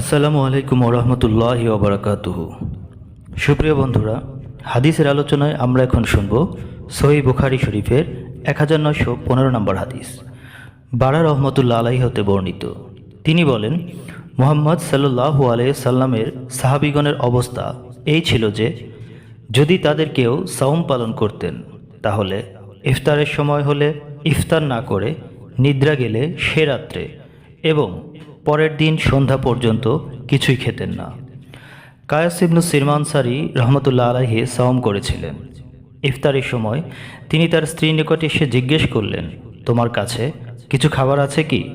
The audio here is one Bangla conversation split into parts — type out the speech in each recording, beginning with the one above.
আসসালামু আলাইকুম ওরহমতুল্লাহ ওবরাকাতুহ। সুপ্রিয় বন্ধুরা, হাদিসের আলোচনায় আমরা এখন শুনব সহি বুখারি শরীফের এক হাজার নয়শো পনেরো নম্বর হাদিস। বারা রহমতুল্লা আলাই হতে বর্ণিত। তিনি বলেন, মোহাম্মদ সাল্লু আলাই সাল্লামের সাহাবিগণের অবস্থা এই ছিল যে, যদি তাদের কেউ সাওম পালন করতেন, তাহলে ইফতারের সময় হলে ইফতার না করে নিদ্রা গেলে সে রাত্রে এবং পরের দিন সন্ধ্যা পর্যন্ত কিছুই খেতেন না। কায়াস ইবনু সিরমানসারি রহমতুল্লাহ আলাহি সাওম করেছিলেন। ইফতারের সময় তিনি তার স্ত্রীর নিকটে এসে জিজ্ঞেস করলেন, তোমার কাছে কিছু খাবার আছে কি?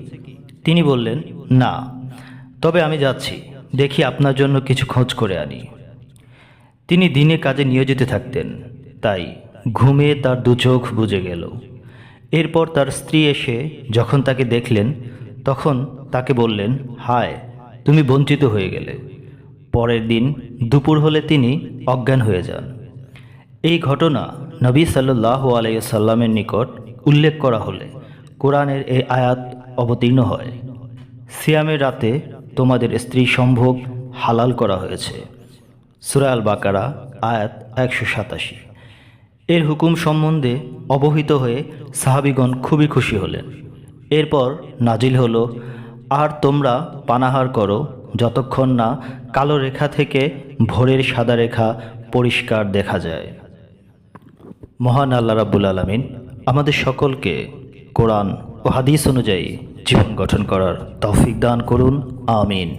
তিনি বললেন, না, তবে আমি যাচ্ছি, দেখি আপনার জন্য কিছু খোঁজ করে আনি। তিনি দিনে কাজে নিয়োজিত থাকতেন, তাই ঘুমে তার দু চোখ বুজে গেল। এরপর তার স্ত্রী এসে যখন তাকে দেখলেন, তখন তাকে বললেন, হায়, তুমি বঞ্চিত হয়ে গেলে। পরের দিন দুপুর হলে তিনি অজ্ঞান হয়ে যান। এই ঘটনা নবী সাল্লাহ আলাইসাল্লামের নিকট উল্লেখ করা হলে কোরআনের এই আয়াত অবতীর্ণ হয়। সিয়ামের রাতে তোমাদের স্ত্রী সম্ভোগ হালাল করা হয়েছে। সুরায়াল বাকারা আয়াত একশো সাতাশি। এর হুকুম সম্বন্ধে অবহিত হয়ে সাহাবিগণ খুবই খুশি হলেন। এরপর নাজিল হলো আর তোমরা পানাহার করো, যতক্ষণ না কালো রেখা থেকে ভোরের সাদা রেখা পরিষ্কার দেখা যায়। মহান আল্লাহ রাব্বুল আলমিন আমাদের সকলকে কোরআন ও হাদিস অনুযায়ী জীবন গঠন করার তৌফিক দান করুন, আমিন।